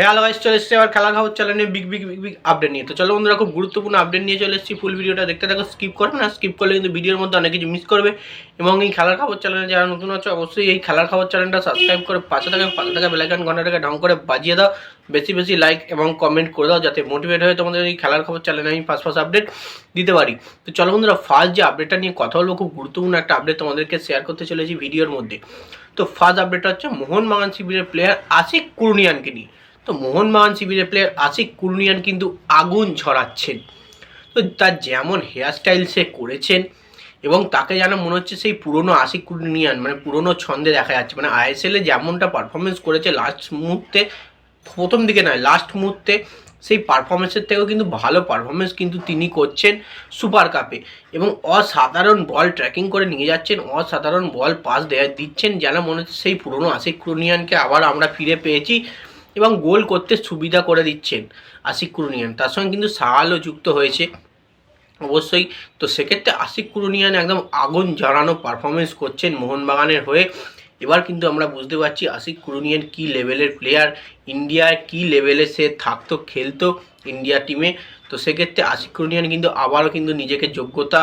Hello guys চলে এসেছে আবার খেলা খবর চ্যানেলে big big big big update নিয়ে। তো চলো বন্ধুরা, খুব গুরুত্বপূর্ণ আপডেট নিয়ে চলে এসেছি। ফুল ভিডিওটা দেখতে থাকো স্কিপ করবে না স্কিপ করলে কিন্তু ভিডিওর মধ্যে অনেক কিছু মিস করবে। এবং এই খেলার খবর চ্যানেলে যারা নতুন আছে, অবশ্যই এই খেলার খবর চ্যানেলটা সাবস্ক্রাইব করে পাশে থাকা পাশে থাকা বেলাইকান ঘন্টাটাকে ঢং করে বাজিয়ে দাও। বেশি বেশি লাইক এবং কমেন্ট করে দাও, যাতে মোটিভেট হয়ে তোমাদের এই খেলার খবর চ্যানেলে আমি ফার্স্ট ফার্স্ট আপডেট দিতে পারি। তো চলো বন্ধুরা ফার্স্ট যে আপডেটটা নিয়ে কথা বলব, খুব গুরুত্বপূর্ণ একটা আপডেট তোমাদেরকে শেয়ার করতে চলেছি ভিডিওর মধ্যে। তো ফার্স্ট আপডেটটা হচ্ছে মোহনবাগান শিবিরের প্লেয়ার আশিক কুরনিয়ানকে নিয়ে। তো মোহনবাগান শিবিরের প্লেয়ার আশিক কুরনিয়ান কিন্তু আগুন ছড়াচ্ছেন। তো তার যেমন হেয়ারস্টাইল সে করেছেন এবং তাকে যেন মনে হচ্ছে সেই পুরনো আশিক কুরনিয়ান মানে পুরনো ছন্দে দেখা যাচ্ছে। মানে আইএসএলে যেমনটা পারফরমেন্স করেছে লাস্ট মুহূর্তে, প্রথম দিকে নয় লাস্ট মুহূর্তে সেই পারফরমেন্সের থেকেও কিন্তু ভালো পারফরমেন্স কিন্তু তিনি করছেন সুপার কাপে এবং অসাধারণ বল ট্র্যাকিং করে নিয়ে যাচ্ছেন, অসাধারণ বল পাস দেয়া দিচ্ছেন, যেন মনে হচ্ছে সেই পুরনো আশিক কুরনিয়ানকে আবার আমরা ফিরে পেয়েছি। এবং গোল করতে সুবিধা করে দিচ্ছেন আশিক কুরুনিয়ান। তার সঙ্গে কিন্তু সাহালও যুক্ত হয়েছে অবশ্যই। তো সেক্ষেত্রে আশিক কুরুনিয়ান একদম আগুন জ্বালানো পারফরমেন্স করছেন মোহনবাগানের হয়ে। এবার কিন্তু আমরা বুঝতে পারছি আশিক কুরুনিয়ান কী লেভেলের প্লেয়ার ইন্ডিয়ায় কী লেভেলে সে থাকতো, খেলতো ইন্ডিয়া টিমে তো সেক্ষেত্রে আশিক কুরুনিয়ান কিন্তু আবারও কিন্তু নিজেকে যোগ্যতা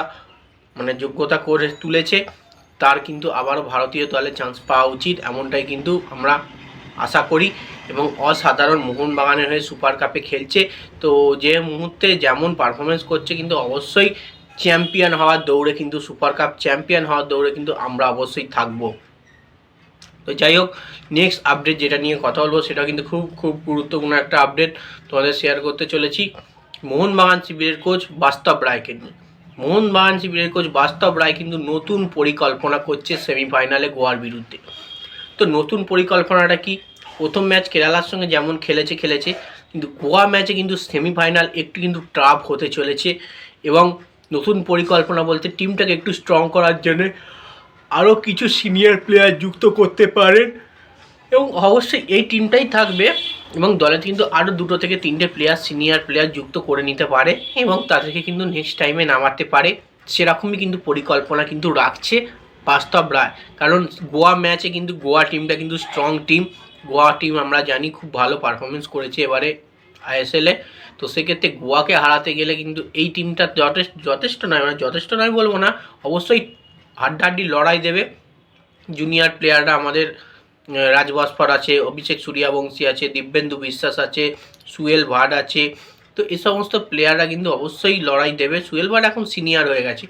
মানে যোগ্যতা করে তুলেছে। তার কিন্তু আবারও ভারতীয় দলে চান্স পাওয়া উচিত, এমনটাই কিন্তু আমরা আশা করি। এবং অসাধারণ মোহনবাগানের হয়ে সুপার কাপে খেলছে। তো যে মুহূর্তে যেমন পারফরমেন্স করছে, কিন্তু অবশ্যই চ্যাম্পিয়ন হওয়ার দৌড়ে কিন্তু সুপার কাপ চ্যাম্পিয়ন হওয়ার দৌড়ে কিন্তু আমরা অবশ্যই থাকব। তো যাই হোক নেক্সট আপডেট যেটা নিয়ে কথা বলব, সেটা কিন্তু খুব খুব গুরুত্বপূর্ণ একটা আপডেট তোমাদের শেয়ার করতে চলেছি। মোহনবাগান শিবিরের কোচ বাস্তব রায়কে নিয়ে। মোহনবাগান শিবিরের কোচ বাস্তব রায় কিন্তু নতুন পরিকল্পনা করছে সেমিফাইনালে গোয়ার বিরুদ্ধে। তো নতুন পরিকল্পনাটা কি? প্রথম ম্যাচ কেরালার সঙ্গে যেমন খেলেছে খেলেছে, কিন্তু গোয়া ম্যাচে কিন্তু সেমিফাইনাল একটু কিন্তু ট্রাপ হতে চলেছে এবং নতুন পরিকল্পনা বলতে টিমটাকে একটু স্ট্রং করার জন্যে আরও কিছু সিনিয়র প্লেয়ার যুক্ত করতে পারেন এবং অবশ্যই এই টিমটাই থাকবে এবং দলে কিন্তু আরও দুটো থেকে তিনটে প্লেয়ার সিনিয়র প্লেয়ার যুক্ত করে নিতে পারে এবং তাদেরকে কিন্তু নেক্সট টাইমে নামাতে পারে। সেরকমই কিন্তু পরিকল্পনা কিন্তু রাখছে বাস্তব রায়। কারণ গোয়া ম্যাচে কিন্তু গোয়া টিমটা কিন্তু স্ট্রং টিম গোয়া টিম আমরা জানি খুব ভালো পারফরমেন্স করেছে এবারে আইএসএলে তো সেক্ষেত্রে গোয়াকে হারাতে গেলে কিন্তু এই টিমটা যথেষ্ট যথেষ্ট নয় মানে যথেষ্ট নয় বলব না অবশ্যই হাড্ডাহাড্ডি লড়াই দেবে। জুনিয়র প্লেয়াররা আমাদের আহ, রাজ ভাস্কর আছে অভিষেক সূর্যবংশী আছে দিব্যেন্দু বিশ্বাস আছে সুয়েল ভাট আছে। তো এই সমস্ত প্লেয়াররা কিন্তু অবশ্যই লড়াই দেবে। সুয়েল ভাট এখন সিনিয়র হয়ে গেছে।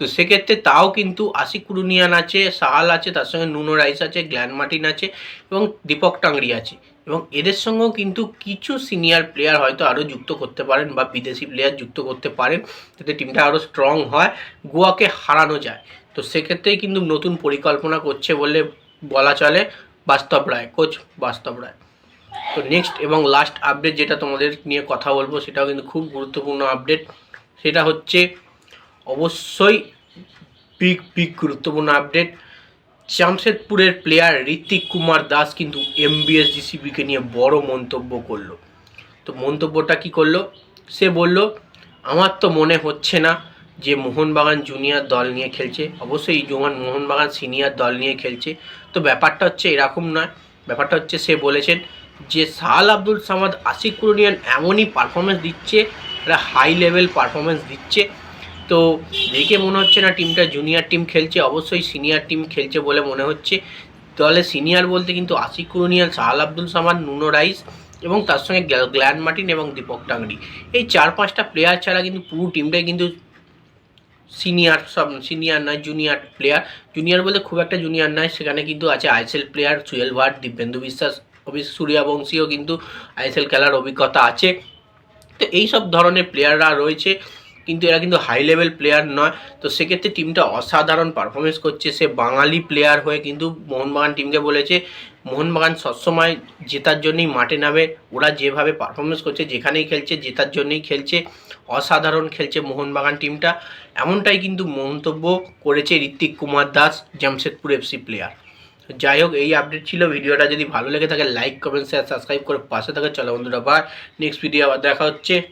তো সেক্ষেত্রে তাও কিন্তু আশিক কুরুনিয়ান আছে, সাহাল আছে, তার সঙ্গে নুনো রাইস আছে, গ্ল্যান মার্টিন আছে এবং দীপক টাংরি আছে। এবং এদের সঙ্গেও কিন্তু কিছু সিনিয়র প্লেয়ার হয়তো আরও যুক্ত করতে পারেন বা বিদেশি প্লেয়ার যুক্ত করতে পারেন, যাতে টিমটা আরও স্ট্রং হয়, গোয়াকে হারানো যায়। তো সেক্ষেত্রেই কিন্তু নতুন পরিকল্পনা করছে বলে বলা চলে বাস্তব রায়, কোচ বাস্তব রায়। তো নেক্সট এবং লাস্ট আপডেট যেটা তোমাদের নিয়ে কথা বলব, সেটাও কিন্তু খুব গুরুত্বপূর্ণ আপডেট সেটা হচ্ছে অবশ্যই বিগ বিগ গুরুত্বপূর্ণ আপডেট জামশেদপুরের প্লেয়ার ঋত্বিক কুমার দাস কিন্তু এমবিএস জিসিবিকে নিয়ে বড় মন্তব্য করল। তো মন্তব্যটা কি করল? সে বলল, আমার তো মনে হচ্ছে না যে মোহনবাগান জুনিয়র দল নিয়ে খেলছে। অবশ্যই জোয়ান মোহনবাগান সিনিয়র দল নিয়ে খেলছে। তো ব্যাপারটা হচ্ছে এরকম নয়। ব্যাপারটা হচ্ছে সে বলেছেন যে সাল আব্দুল সামাদ আশিক কুরনিয়ান এমনই পারফরমেন্স দিচ্ছে, একটা হাই লেভেল পারফরমেন্স দিচ্ছে। তো দেখে মনে হচ্ছে না টিমটা জুনিয়র টিম খেলছে, অবশ্যই সিনিয়র টিম খেলছে বলে মনে হচ্ছে। দলে সিনিয়র বলতে কিন্তু আশিক কুরনিয়ান সাহাল আব্দুল সামাদ, নুনো রাইস এবং তার সঙ্গে গ্ল্যা- গ্ল্যান মার্টিন এবং দীপক টাংরি। এই চার পাঁচটা প্লেয়ার ছাড়া কিন্তু পুরো টিমটাই কিন্তু সিনিয়র সব সিনিয়র নয় জুনিয়র প্লেয়ার জুনিয়র বলতে খুব একটা জুনিয়র নয়, সেখানে কিন্তু আছে আইএসএল প্লেয়ার সুয়েল ভাট দিব্যেন্দু বিশ্বাস অভিষেক সূর্যবংশীও কিন্তু আইএসএল খেলার অভিজ্ঞতা আছে। তো এই সব ধরনের প্লেয়াররা রয়েছে। কিন্তু এরা কিন্তু হাই লেভেল প্লেয়ার নয়। তো সেক্ষেত্রে টিমটা অসাধারণ পারফরমেন্স করছে। সে বাঙালি প্লেয়ার হয়ে কিন্তু মোহনবাগান টিমকে বলেছে। মোহনবাগান সবসময় জেতার জন্যই মাঠে নামে। ওরা যেভাবে পারফরমেন্স করছে, যেখানেই খেলছে, জেতার জন্যই খেলছে। অসাধারণ খেলছে মোহনবাগান টিমটা এমনটাই কিন্তু মন্তব্য করেছে ঋত্বিক কুমার দাস, জামশেদপুর এফসি প্লেয়ার যাই হোক, এই আপডেট ছিল। ভিডিওটা যদি ভালো লেগে থাকে লাইক কমেন্ট শেয়ার সাবস্ক্রাইব করে পাশে থাকে। চলো বন্ধুরা বা নেক্সট ভিডিও আবার দেখা হচ্ছে।